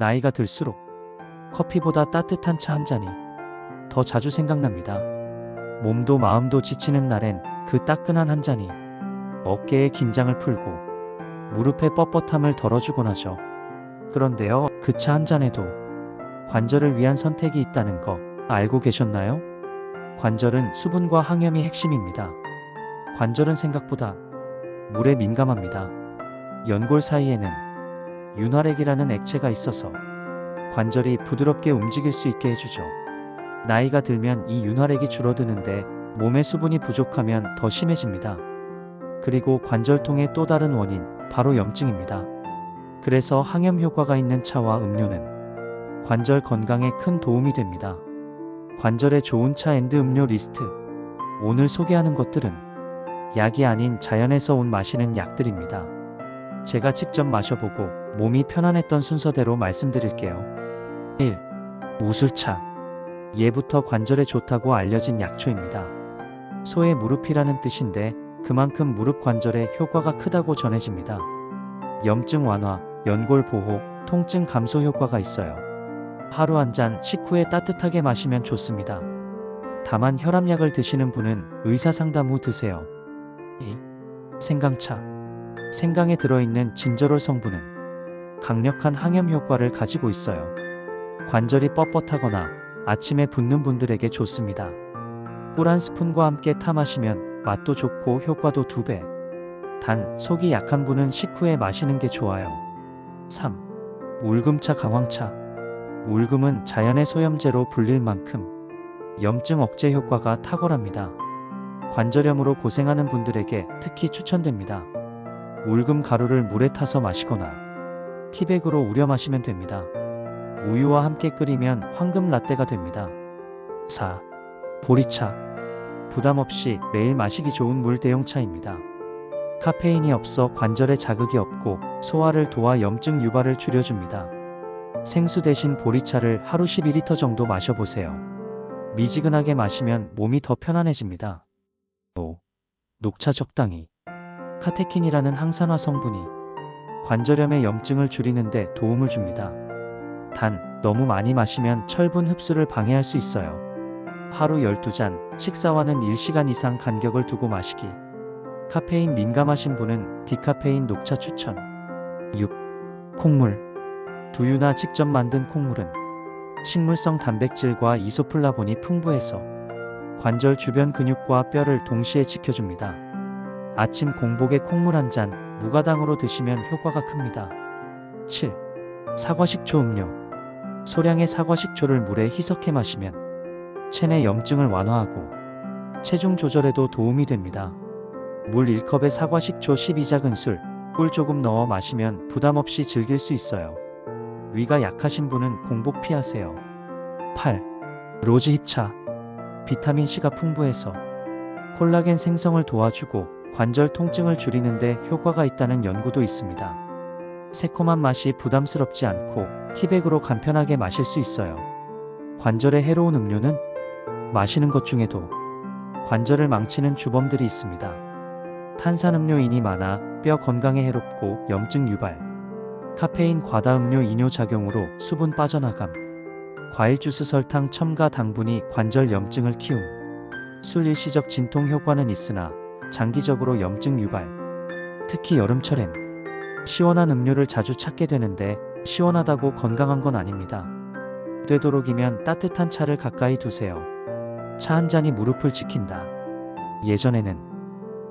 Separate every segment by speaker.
Speaker 1: 나이가 들수록 커피보다 따뜻한 차 한 잔이 더 자주 생각납니다. 몸도 마음도 지치는 날엔 그 따끈한 한 잔이 어깨의 긴장을 풀고 무릎의 뻣뻣함을 덜어주곤 하죠. 그런데요, 그 차 한 잔에도 관절을 위한 선택이 있다는 거 알고 계셨나요? 관절은 수분과 항염이 핵심입니다. 관절은 생각보다 물에 민감합니다. 연골 사이에는 윤활액이라는 액체가 있어서 관절이 부드럽게 움직일 수 있게 해주죠. 나이가 들면 이 윤활액이 줄어드는데 몸에 수분이 부족하면 더 심해집니다. 그리고 관절통의 또 다른 원인, 바로 염증입니다. 그래서 항염 효과가 있는 차와 음료는 관절 건강에 큰 도움이 됩니다. 관절에 좋은 차 앤드 음료 리스트. 오늘 소개하는 것들은 약이 아닌 자연에서 온 마시는 약들입니다. 제가 직접 마셔보고 몸이 편안했던 순서대로 말씀드릴게요. 1. 우술차. 예부터 관절에 좋다고 알려진 약초입니다. 소의 무릎이라는 뜻인데 그만큼 무릎 관절에 효과가 크다고 전해집니다. 염증 완화, 연골 보호, 통증 감소 효과가 있어요. 하루 한 잔 식후에 따뜻하게 마시면 좋습니다. 다만 혈압약을 드시는 분은 의사 상담 후 드세요. 2. 생강차. 생강에 들어있는 진저롤 성분은 강력한 항염 효과를 가지고 있어요. 관절이 뻣뻣하거나 아침에 붓는 분들에게 좋습니다. 꿀 한 스푼과 함께 타 마시면 맛도 좋고 효과도 두 배. 단, 속이 약한 분은 식후에 마시는 게 좋아요. 3. 울금차 강황차. 울금은 자연의 소염제로 불릴 만큼 염증 억제 효과가 탁월합니다. 관절염으로 고생하는 분들에게 특히 추천됩니다. 울금 가루를 물에 타서 마시거나 티백으로 우려 마시면 됩니다. 우유와 함께 끓이면 황금 라떼가 됩니다. 4. 보리차. 부담 없이 매일 마시기 좋은 물 대용차입니다. 카페인이 없어 관절에 자극이 없고 소화를 도와 염증 유발을 줄여줍니다. 생수 대신 보리차를 하루 12리터 정도 마셔보세요. 미지근하게 마시면 몸이 더 편안해집니다. 5. 녹차 적당히. 카테킨이라는 항산화 성분이 관절염의 염증을 줄이는데 도움을 줍니다. 단, 너무 많이 마시면 철분 흡수를 방해할 수 있어요. 하루 12잔, 식사와는 1시간 이상 간격을 두고 마시기. 카페인 민감하신 분은 디카페인 녹차 추천. 6. 콩물. 두유나 직접 만든 콩물은 식물성 단백질과 이소플라본이 풍부해서 관절 주변 근육과 뼈를 동시에 지켜줍니다. 아침 공복에 콩물 한 잔 무가당으로 드시면 효과가 큽니다. 7. 사과 식초 음료. 소량의 사과 식초를 물에 희석해 마시면 체내 염증을 완화하고 체중 조절에도 도움이 됩니다. 물 1컵에 사과 식초 12작은 술, 꿀 조금 넣어 마시면 부담 없이 즐길 수 있어요. 위가 약하신 분은 공복 피하세요. 8. 로즈 힙차. 비타민 C가 풍부해서 콜라겐 생성을 도와주고 관절 통증을 줄이는데 효과가 있다는 연구도 있습니다. 새콤한 맛이 부담스럽지 않고 티백으로 간편하게 마실 수 있어요. 관절에 해로운 음료는 마시는 것 중에도 관절을 망치는 주범들이 있습니다. 탄산음료인이 많아 뼈 건강에 해롭고 염증 유발, 카페인 과다 음료 이뇨 작용으로 수분 빠져나감, 과일 주스 설탕 첨가 당분이 관절 염증을 키움, 술 일시적 진통 효과는 있으나 장기적으로 염증 유발, 특히 여름철엔 시원한 음료를 자주 찾게 되는데 시원하다고 건강한 건 아닙니다. 되도록이면 따뜻한 차를 가까이 두세요. 차 한 잔이 무릎을 지킨다. 예전에는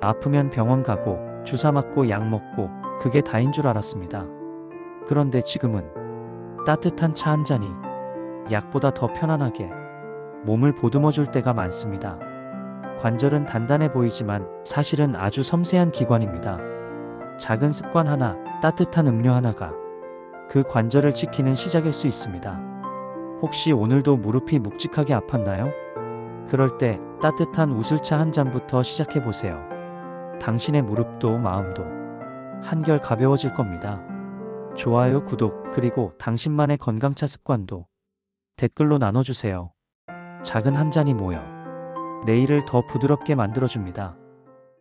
Speaker 1: 아프면 병원 가고 주사 맞고 약 먹고 그게 다인 줄 알았습니다. 그런데 지금은 따뜻한 차 한 잔이 약보다 더 편안하게 몸을 보듬어 줄 때가 많습니다. 관절은 단단해 보이지만 사실은 아주 섬세한 기관입니다. 작은 습관 하나, 따뜻한 음료 하나가 그 관절을 지키는 시작일 수 있습니다. 혹시 오늘도 무릎이 묵직하게 아팠나요? 그럴 때 따뜻한 우슬차 한 잔부터 시작해 보세요. 당신의 무릎도 마음도 한결 가벼워질 겁니다. 좋아요, 구독, 그리고 당신만의 건강차 습관도 댓글로 나눠주세요. 작은 한 잔이 모여 내일을 더 부드럽게 만들어줍니다.